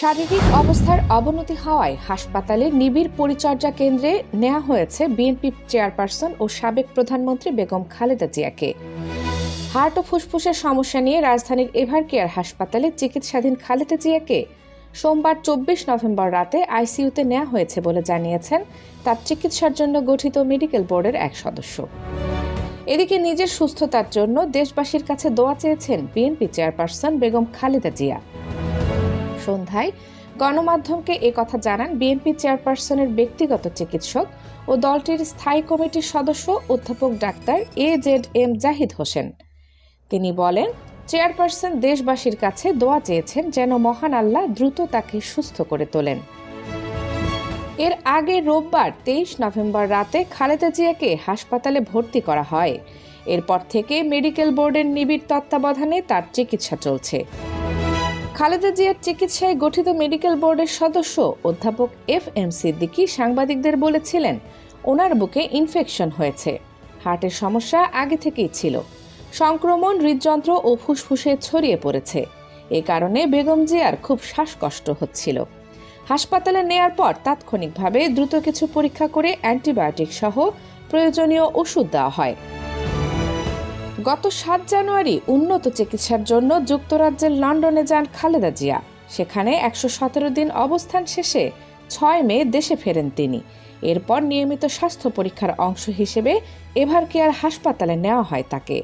শারীরিক অবস্থার অবনতি হওয়ায় হাসপাতালে নিবিড় পরিচর্যা কেন্দ্রে নেওয়া হয়েছে বিএনপি চেয়ারপারসন ও সাবেক প্রধানমন্ত্রী বেগম খালেদা জিয়াকে। হার্ট ও ফুসফুসের সমস্যা নিয়ে রাজধানীর এভার কেয়ার হাসপাতালে চিকিৎসাধীন খালেদা জিয়াকে সোমবার চব্বিশ নভেম্বর রাতে আইসিইউতে নেওয়া হয়েছে বলে জানিয়েছেন তার চিকিৎসার জন্য গঠিত মেডিকেল বোর্ডের এক সদস্য। এদিকে নিজের সুস্থতার জন্য দেশবাসীর কাছে দোয়া চেয়েছেন বিএনপি চেয়ারপারসন বেগম খালেদা জিয়া। সন্ধ্যায় গণমাধ্যমকে কথা জানান বিএনপি চেয়ারপারসনের ব্যক্তিগত চিকিৎসক ও দলটির স্থায়ী কমিটির সদস্য অধ্যাপক doctor A Z M Zahid Hossain. তিনি বলেন, চেয়ারপারসন দেশবাসীর কাছে দোয়া চেয়েছেন যেন মহান আল্লাহ দ্রুত তাকে সুস্থ করে তোলেন। এর আগে রোববার তেইশ নভেম্বর রাতে খালেদা জিয়াকে হাসপাতালে ভর্তি করা হয়। এরপর থেকে মেডিকেল বোর্ডের নিবিড় তত্ত্বাবধানে তার চিকিৎসা চলছে। খালেদা জিয়ার চিকিৎসায় গঠিত মেডিকেল বোর্ডের সদস্য অধ্যাপক এফ এম সিদ্দিকি সাংবাদিকদের বলেছিলেন, ওনার বুকে ইনফেকশন হয়েছে। হার্টের সমস্যা আগে থেকেই ছিল। সংক্রমণ, হৃদযন্ত্র ও ফুসফুসে ছড়িয়ে পড়েছে। এ কারণে বেগম জিয়ার খুব শ্বাসকষ্ট হচ্ছিল। হাসপাতালে নেয়ার পর তাৎক্ষণিকভাবে দ্রুত কিছু পরীক্ষা করে অ্যান্টিবায়োটিক সহ প্রয়োজনীয় ওষুধ দেওয়া হয়। গত সাত জানুয়ারি উন্নত চিকিৎসার জন্য যুক্তরাজ্যের লন্ডনে যান খালেদা জিয়া। সেখানে একশো সতেরো দিন অবস্থান শেষে ছয় মে দেশে ফেরেন তিনি। এরপর নিয়মিত স্বাস্থ্য পরীক্ষার অংশ হিসেবে এভার কেয়ার হাসপাতালে নেওয়া হয় তাকে।